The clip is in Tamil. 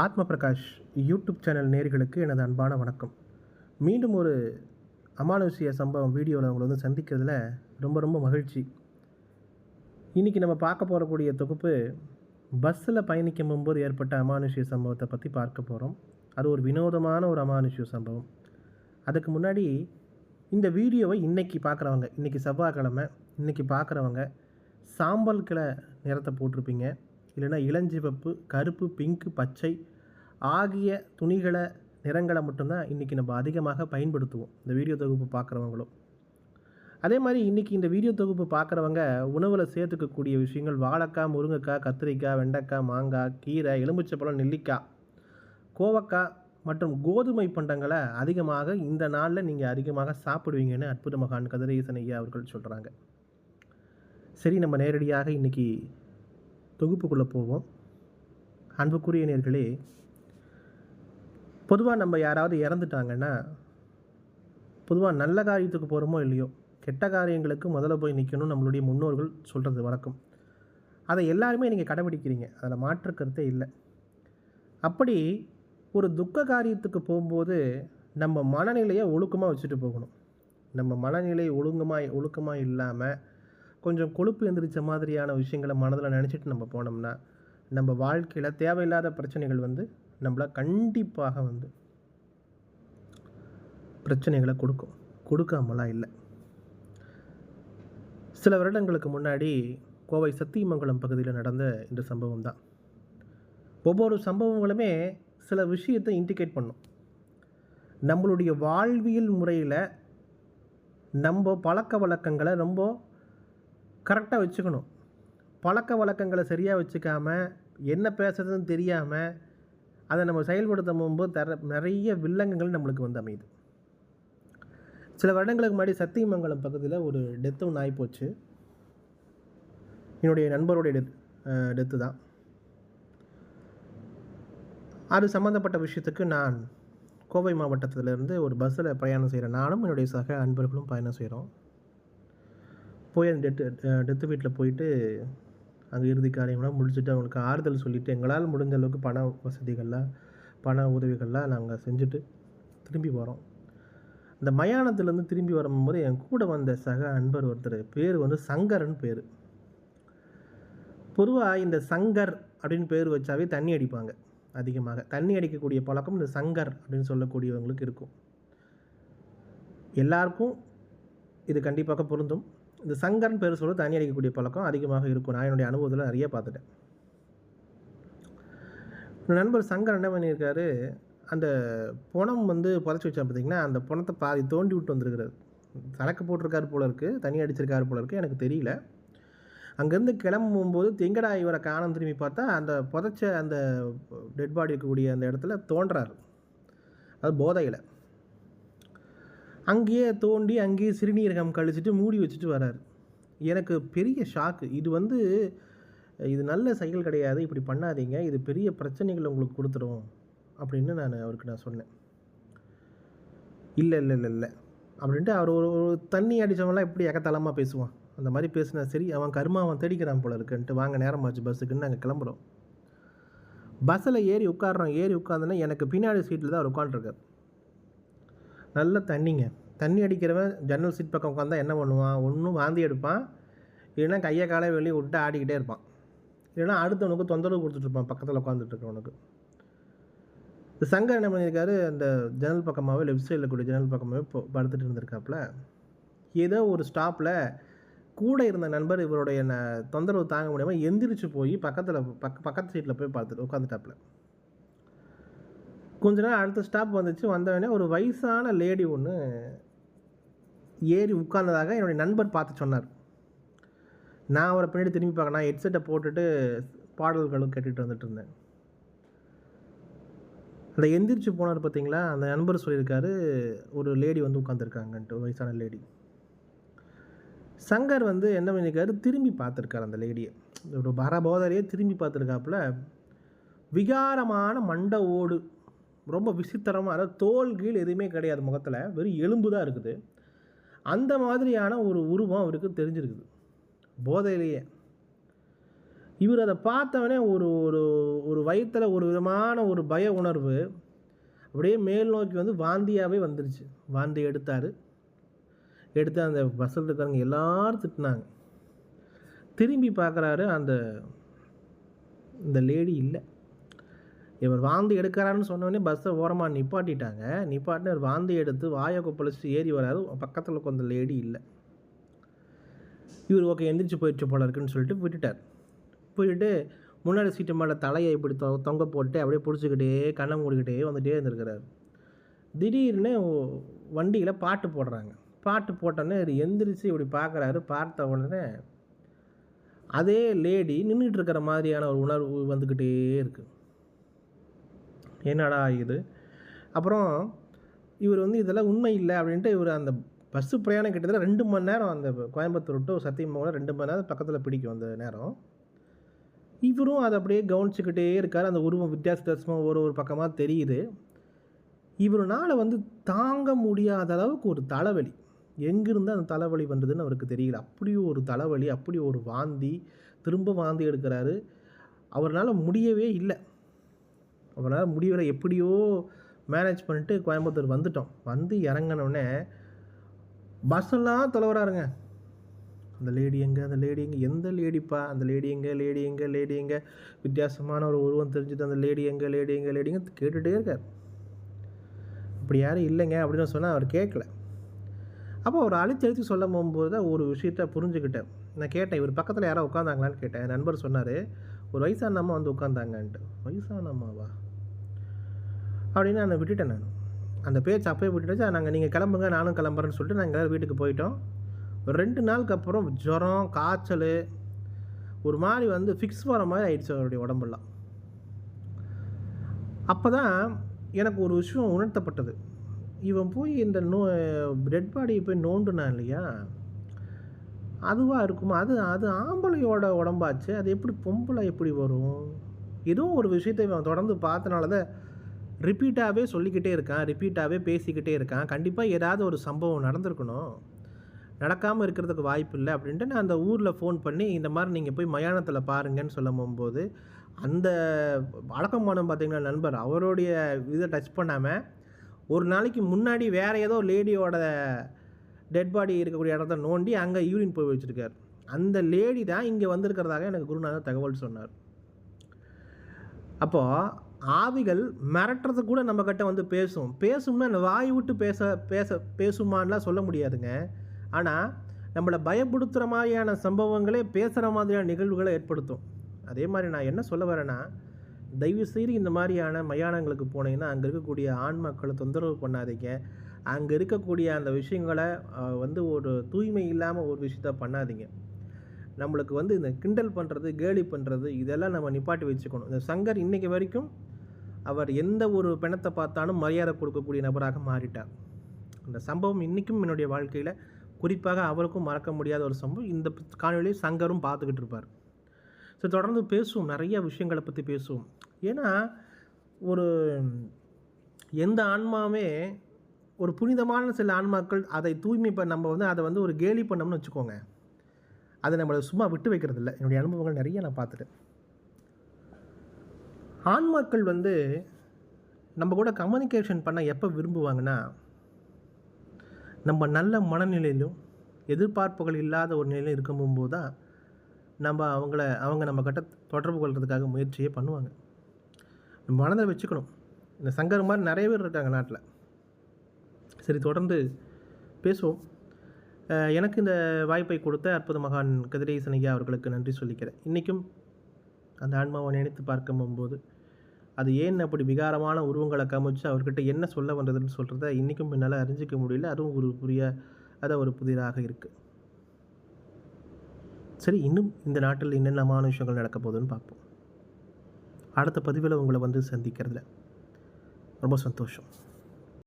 ஆத்ம பிரகாஷ் யூடியூப் சேனல் நேர்களுக்கு எனது அன்பான வணக்கம். மீண்டும் ஒரு அமானுஷ்ய சம்பவம் வீடியோவில் உங்களை வந்து சந்திக்கிறதுல ரொம்ப ரொம்ப மகிழ்ச்சி. இன்றைக்கி நம்ம பார்க்க போகக்கூடிய தொகுப்பு பஸ்ஸில் பயணிக்கும் போது ஏற்பட்ட அமானுஷ்ய சம்பவத்தை பற்றி பார்க்க போகிறோம் அது ஒரு வினோதமான ஒரு அமானுஷ்ய சம்பவம். அதுக்கு முன்னாடி இந்த வீடியோவை இன்றைக்கி பார்க்குறவங்க இன்றைக்கி செவ்வாய்க்கிழமை இன்றைக்கி பார்க்குறவங்க சாம்பல் கிளை நிறத்தை போட்டிருப்பீங்க. இல்லைன்னா இளஞ்சிவப்பு கருப்பு பிங்க்கு பச்சை ஆகிய துணிகளை நிறங்களை மட்டும்தான் இன்றைக்கி நம்ம அதிகமாக பயன்படுத்துவோம். இந்த வீடியோ தொகுப்பு பார்க்குறவங்களும். அதே மாதிரி இன்றைக்கி இந்த வீடியோ தொகுப்பு பார்க்குறவங்க உணவில் சேர்த்துக்கக்கூடிய விஷயங்கள் வாழைக்காய் முருங்கைக்காய் கத்திரிக்காய் வெண்டைக்காய் மாங்காய் கீரை எலுமிச்சப்பழம் நெல்லிக்காய் கோவக்காய் மற்றும் கோதுமை பண்டங்களை அதிகமாக இந்த நாளில் நீங்கள் அதிகமாக சாப்பிடுவீங்கன்னு அற்புத மகான் கதிரேசன் ஐயா அவர்கள் சொல்கிறாங்க சரி நம்ம நேரடியாக இன்றைக்கி தொகுப்புக்குள்ளே போவோம். அன்புக்குரிய நேர்களே பொதுவாக நம்ம யாராவது இறந்துட்டாங்கன்னா பொதுவாக நல்ல காரியத்துக்கு போகிறோமோ இல்லையோ கெட்ட காரியங்களுக்கு முதல்ல போய் நிற்கணும் நம்மளுடைய முன்னோர்கள் சொல்கிறது வழக்கம். அதை எல்லாருமே நீங்கள் கடைபிடிக்கிறீங்க. அதில் மாற்று கருத்தே இல்லை. அப்படி ஒரு துக்க காரியத்துக்கு போகும்போது நம்ம மனநிலையை ஒழுக்கமாக வச்சுட்டு போகணும். நம்ம மனநிலை ஒழுங்கமாக ஒழுக்கமாக இல்லாமல் கொஞ்சம் கொழுப்பு எந்திரிச்ச மாதிரியான விஷயங்களை மனதில் நினச்சிட்டு நம்ம போனோம்னா நம்ம வாழ்க்கையில் தேவையில்லாத பிரச்சனைகள் வந்து நம்மளை கண்டிப்பாக வந்து பிரச்சனைகளை கொடுக்கும். கொடுக்காமலாம் இல்லை. சில வருடங்களுக்கு முன்னாடி கோவை சத்தியமங்கலம் பகுதியில் நடந்த இந்த சம்பவம் தான். ஒவ்வொரு சம்பவங்களுமே சில விஷயத்தை இண்டிகேட் பண்ணும். நம்மளுடைய வாழ்வியல் முறையில் நம்ம பழக்க வழக்கங்களை ரொம்ப கரெக்டாக வச்சுக்கணும். பழக்க வழக்கங்களை சரியாக வச்சுக்காமல் என்ன பேசுறதுன்னு தெரியாமல் அதை நம்ம செயல்படுத்தும் போது தர நிறைய வில்லங்கங்கள் நம்மளுக்கு வந்து அமையுது. சில வருடங்களுக்கு முன்னாடி சத்தியமங்கலம் பக்கத்தில் ஒரு டெத்து ஒன்று ஆகிப்போச்சு என்னுடைய நண்பருடைய டெத் டெத்து தான். அது சம்மந்தப்பட்ட விஷயத்துக்கு நான் கோவை மாவட்டத்திலேருந்து ஒரு பஸ்ஸில் பிரயாணம் செய்கிறேன் நானும் என்னுடைய சக அன்பர்களும் பயணம் செய்கிறோம் போய் அந்த டெத்து டெத்து வீட்டில் போயிட்டு அங்கே இறுதி காரியம்லாம் முடிச்சுட்டு அவங்களுக்கு ஆறுதல் சொல்லிவிட்டு எங்களால் முடிஞ்ச அளவுக்கு பண வசதிகள்லாம் பண உதவிகள்லாம் நாங்கள் செஞ்சுட்டு திரும்பி வரோம். அந்த மயானத்துலேருந்து திரும்பி வரும்போது என் கூட வந்த சக அன்பர் ஒருத்தர் பேர் வந்து சங்கர்னு பேர். பொதுவாக இந்த சங்கர் அப்படின்னு பேர் வச்சாவே தண்ணி அடிப்பாங்க அதிகமாக. தண்ணி அடிக்கக்கூடிய பழக்கம் இந்த சங்கர் அப்படின்னு சொல்லக்கூடியவங்களுக்கு இருக்கும். எல்லாருக்கும் இது கண்டிப்பாக பொருந்தும். இந்த சங்கரன் பேர் சொல்ல தண்ணி அடிக்கக்கூடிய பழக்கம் அதிகமாக இருக்கும். நான் என்னுடைய அனுபவத்தில் நிறைய பார்த்துட்டேன். நண்பர் சங்கர் என்ன பண்ணியிருக்காரு அந்த புணம் வந்து புதைச்சி வச்சா பார்த்தீங்கன்னா அந்த புணத்தை பாதி தோண்டி விட்டு வந்திருக்கிறார். சரக்கு போட்டிருக்காரு போல இருக்குது தண்ணி அடிச்சிருக்காரு போல இருக்குது எனக்கு தெரியல. அங்கேருந்து கிளம்பும்போது திங்கடா இவரை காணம் திரும்பி பார்த்தா அந்த புதைச்ச அந்த டெட் பாடி இருக்கக்கூடிய அந்த இடத்துல தோன்றாரு. அது போதையில். அங்கேயே தோண்டி அங்கேயே சிறுநீரகம் கழிச்சிட்டு மூடி வச்சுட்டு வராரு. எனக்கு பெரிய ஷாக்கு இது வந்து இது நல்ல செயல் கிடையாது. இப்படி பண்ணாதீங்க. இது பெரிய பிரச்சனைகள் உங்களுக்கு கொடுத்துரும் அப்படின்னு நான் அவருக்கு நான் சொன்னேன். இல்லை இல்லை இல்லை இல்லை. அப்படின்ட்டு அவர் ஒரு ஒரு தண்ணி அடித்தவங்களாம் எப்படி எக்கத்தலமாக பேசுவான்? அந்த மாதிரி பேசினா சரி அவன் கருமா அவன் தேடிக்கிறான் போல இருக்குன்ட்டு வாங்க நேரமாச்சு பஸ்ஸுக்குன்னு நாங்கள் கிளம்புறோம். பஸ்ஸில் ஏறி உட்காடுறோம் ஏறி உட்காந்துன்னா எனக்கு பின்னாடி சீட்டில் தான் அவர் உட்காண்ட்ருக்கார் நல்ல தண்ணிங்க. தண்ணி அடிக்கிறவன் ஜன்னல் சீட் பக்கம் உட்காந்தா என்ன பண்ணுவான்? ஒன்றும் வாந்தி எடுப்பான். இல்லைன்னா கையை காலை வெளியே விட்டு ஆடிக்கிட்டே இருப்பான். இல்லைன்னா அடுத்தவனுக்கு தொந்தரவு கொடுத்துட்ருப்பான் பக்கத்தில் உட்காந்துட்டுருக்கவனுக்கு இந்த சங்கர் என்ன பண்ணியிருக்காரு? அந்த ஜன்னல் பக்கமாகவே லெஃப்ட் சைடில் கூடிய ஜன்னல் பக்கமாகவே படுத்துட்டு இருந்திருக்காப்புல. ஏதோ ஒரு ஸ்டாப்பில் கூட இருந்த நண்பர் இவருடைய தொந்தரவு தாங்க முடியாமல் எந்திரிச்சு போய் பக்கத்தில் பக்க பக்கத்து சீட்டில் போய் பார்த்துட்டு உட்காந்துட்டாப்புல கொஞ்ச நேரம் அடுத்த ஸ்டாப் வந்துச்சு. வந்தவொடனே ஒரு வயசான லேடி ஒன்று ஏறி உட்கார்ந்ததாக என்னுடைய நண்பர் பார்த்து சொன்னார். நான் அவரை பின்னாடி திரும்பி பார்க்க நான் ஹெட்செட்டை போட்டுட்டு பாடல்களும் கேட்டுட்டு வந்துட்டு இருந்தேன். அந்த எந்திரிச்சு போனார் பார்த்தீங்களா அந்த நண்பர் சொல்லியிருக்காரு ஒரு லேடி வந்து உட்காந்துருக்காங்கன்ட்டு வயசான லேடி சங்கர் வந்து என்ன பண்ணியிருக்காரு திரும்பி பார்த்துருக்காரு அந்த லேடியை ஒரு பரபோதரையே திரும்பி பார்த்துருக்காப்புல. விகாரமான மண்ட ஓடு ரொம்ப விசித்திரமாக அதாவது தோல் கீழ் எதுவுமே கிடையாது முகத்தில் வெறும் எலும்பு தான் இருக்குது. அந்த மாதிரியான ஒரு உருவம் அவருக்கு தெரிஞ்சிருக்குது. போதையிலேயே. இவர் அதை பார்த்தவனே ஒரு ஒரு ஒரு வயிற்றில் ஒரு விதமான ஒரு பய உணர்வு அப்படியே மேல் நோக்கி வந்து வாந்தியாகவே வந்துருச்சு. வாந்தி எடுத்தார். எடுத்து அந்த பஸ்ஸில் இருக்கிறவங்க எல்லாரும் திட்டினாங்க. திரும்பி பார்க்குறாரு அந்த இந்த லேடி இல்லை. இவர் வாந்தி எடுக்கிறாருன்னு சொன்னோடனே பஸ்ஸை ஓரமாக நிப்பாட்டிட்டாங்க. நிப்பாட்டின இவர் வாந்தி எடுத்து வாயை கொப்பளிச்சு ஏறி வராரு. பக்கத்தில் கொஞ்சம் லேடி இல்லை. இவர் ஓகே எந்திரிச்சு போயிடுச்சு போல இருக்குன்னு சொல்லிட்டு விட்டுட்டார். போயிட்டு முன்னாடி சீட்டு மேலே தலையை இப்படி தொ தொங்க போட்டு அப்படியே பிடிச்சிக்கிட்டே கண்ணை மூடிக்கிட்டே வந்துகிட்டே இருந்திருக்கிறாரு. திடீர்னு வண்டியில் பாட்டு போடுறாங்க. பாட்டு போட்டோன்னே இவர் எந்திரிச்சு இப்படி பார்க்குறாரு பார்த்த உடனே அதே லேடி நின்றுட்டு இருக்கிற மாதிரியான ஒரு உணர்வு வந்துக்கிட்டே இருக்குது என்னடா இது? அப்புறம் இவர் வந்து இதெல்லாம் உண்மை இல்லை அப்படின்ட்டு இவர் அந்த பஸ்ஸு பிரயாணம் கிட்டத்தட்ட ரெண்டு மணி நேரம் அந்த கோயம்புத்தூர் டு சத்தியமங்கலம் ரெண்டு மணி நேரம் பக்கத்தில் பிடிக்கும் அந்த நேரம். இவரும் அதை அப்படியே கவனிச்சுக்கிட்டே இருக்கார். அந்த உருவம் வித்தியாச வித்தியாசமாக ஒரு ஒரு பக்கமாக தெரியுது. இவருனால் வந்து தாங்க முடியாத அளவுக்கு ஒரு தலைவலி. எங்கிருந்து அந்த தலைவலி வந்ததுன்னு அவருக்கு தெரியல. அப்படி ஒரு தலைவலி அப்படி ஒரு வாந்தி திரும்ப வாந்தி எடுக்கிறாரு. அவரால் முடியவே இல்லை. அவரால் முடிவில் எப்படியோ மேனேஜ் பண்ணிட்டு கோயம்புத்தூர் வந்துட்டோம். வந்து இறங்கினோடனே பஸ்ஸெல்லாம் தொலைவராருங்க அந்த லேடி எங்கே அந்த லேடி எங்கே எந்த லேடிப்பா அந்த லேடி எங்கே லேடி எங்கே லேடி எங்கே? வித்தியாசமான ஒரு உருவம் தெரிஞ்சுது. அந்த லேடி எங்கே லேடி எங்கே லேடிங்க கேட்டுகிட்டே இருக்கார். அப்படி யாரும் இல்லைங்க அப்படின்னு சொன்னால் அவர் கேட்கல. அப்போ அவர் அழிச்சு சொல்ல போகும்போது தான் ஒரு விஷயத்த புரிஞ்சுக்கிட்டேன். நான் கேட்டேன் இவர் பக்கத்தில் யாரோ உட்காந்தாங்களான்னு கேட்டேன். நண்பர் சொன்னார் ஒரு வயசான அம்மா வந்து உட்காந்தாங்கன்ட்டு வயசான அம்மாவா? அப்படின்னு நான் விட்டுட்டேன் நான். அந்த பேச்சு அப்போயே விட்டுட்டு நாங்கள் நீங்கள் கிளம்புங்க நானும் கிளம்புறேன்னு சொல்லிட்டு நாங்கள் வீட்டுக்கு போயிட்டோம். ஒரு ரெண்டு நாளுக்கு அப்புறம் ஜுரம் காய்ச்சல் ஒரு மாதிரி வந்து ஃபிக்ஸ் வர மாதிரி ஆயிடுச்சு அவருடைய உடம்பெல்லாம். அப்போ தான் எனக்கு ஒரு விஷயம் உணர்த்தப்பட்டது. இவன் போய் இந்த நோ டெட் பாடியை போய் நோண்டுனான் இல்லையா? அதுவாக இருக்குமா? அது அது ஆம்பளையோட உடம்பாச்சு அது எப்படி பொம்பளை எப்படி வரும்? ஏதோ ஒரு விஷயத்தை இவன் தொடர்ந்து பார்த்தனால தான் ரிப்பீட்டாகவே சொல்லிக்கிட்டே இருக்கான் ரிப்பீட்டாகவே பேசிக்கிட்டே இருக்கான். கண்டிப்பாக ஏதாவது ஒரு சம்பவம் நடந்திருக்கணும். நடக்காமல் இருக்கிறதுக்கு வாய்ப்பு இல்லை அப்படின்ட்டு நான் அந்த ஊரில் ஃபோன் பண்ணி இந்த மாதிரி நீங்கள் போய் மயானத்தில் பாருங்கன்னு சொல்ல போகும்போது அந்த அடக்கமானம் பார்த்தீங்கன்னா நண்பர் அவருடைய இதை டச் பண்ணாமல் ஒரு நாளைக்கு முன்னாடி வேறு ஏதோ லேடியோட டெட் பாடி இருக்கக்கூடிய இடத்த நோண்டி அங்கே யூரின் போய் வச்சுருக்கார். அந்த லேடி தான் இங்கே வந்திருக்கிறதாக எனக்கு குருநாதர் தகவல் சொன்னார். அப்போது ஆவிகள் மிரட்டுறது கூட நம்ம கிட்ட வந்து பேசும். பேசும்னா இந்த வாய் விட்டு பேச பேச பேசுமான்லாம் சொல்ல முடியாதுங்க. ஆனால் நம்மளை பயப்படுத்துகிற மாதிரியான சம்பவங்களே பேசுகிற மாதிரியான நிகழ்வுகளை ஏற்படுத்தும். அதே மாதிரி நான் என்ன சொல்ல வரேன்னா தயவு செய்து இந்த மாதிரியான மயானங்களுக்கு போனீங்கன்னா அங்கே இருக்கக்கூடிய ஆண் மக்களை தொந்தரவு பண்ணாதீங்க. அங்கே இருக்கக்கூடிய அந்த விஷயங்களை வந்து ஒரு தூய்மை இல்லாமல் ஒரு விஷயத்த பண்ணாதீங்க. நம்மளுக்கு வந்து இந்த கிண்டல் பண்ணுறது கேலி பண்ணுறது இதெல்லாம் நம்ம நிப்பாட்டி வச்சுக்கணும். இந்த சங்கர் இன்றைக்கி வரைக்கும் அவர் எந்த ஒரு பிணத்தை பார்த்தாலும் மரியாதை கொடுக்கக்கூடிய நபராக மாறிட்டார். அந்த சம்பவம் இன்றைக்கும் என்னுடைய வாழ்க்கையில் குறிப்பாக அவருக்கும் மறக்க முடியாத ஒரு சம்பவம். இந்த காணொலியை சங்கரும் பார்த்துக்கிட்டு இருப்பார். ஸோ தொடர்ந்து பேசுவோம். நிறைய விஷயங்களை பற்றி பேசுவோம். ஏன்னா ஒரு எந்த ஆன்மாவே ஒரு புனிதமான சில ஆன்மாக்கள் அதை தூய்மை இப்போ நம்ம வந்து அதை வந்து ஒரு கேலி பண்ணோம்னு வச்சுக்கோங்க. அதை நம்மளை சும்மா விட்டு வைக்கிறது இல்லை என்னுடைய அனுபவங்கள் நிறைய நான் பார்த்துட்டேன். ஆன்மாக்கள் வந்து நம்ம கூட கம்யூனிகேஷன் பண்ண எப்போ விரும்புவாங்கன்னா நம்ம நல்ல மனநிலையிலும் எதிர்பார்ப்புகள் இல்லாத ஒரு நிலையிலும் இருக்கும்போது தான் நம்ம அவங்கள அவங்க நம்ம கிட்ட தொடர்பு கொள்கிறதுக்காக முயற்சியே பண்ணுவாங்க. நம்ம மனதில் வச்சுக்கணும். இந்த சங்கர் மாதிரி நிறைய பேர் இருக்காங்க நாட்டில். சரி தொடர்ந்து பேசுவோம். எனக்கு இந்த வாய்ப்பை கொடுத்த அற்புத மகான் கதிரேசன் ஐயா அவர்களுக்கு நன்றி சொல்லிக்கிறேன். இன்றைக்கும் அந்த ஆன்மாவை நினைத்து பார்க்கும்போது அது ஏன் அப்படி விகாரமான உருவங்களை காமிச்சு அவர்கிட்ட என்ன சொல்ல வந்ததுன்னு சொல்கிறத இன்றைக்கும் என்னால் அறிஞ்சிக்க முடியல. அதுவும் ஒரு புரிய அதை ஒரு புதிராக இருக்குது சரி இன்னும் இந்த நாட்டில் என்னென்னமான விஷயங்கள் நடக்க போகுதுன்னு பார்ப்போம். அடுத்த பதிவில் உங்களை வந்து சந்திக்கிறதுல ரொம்ப சந்தோஷம்.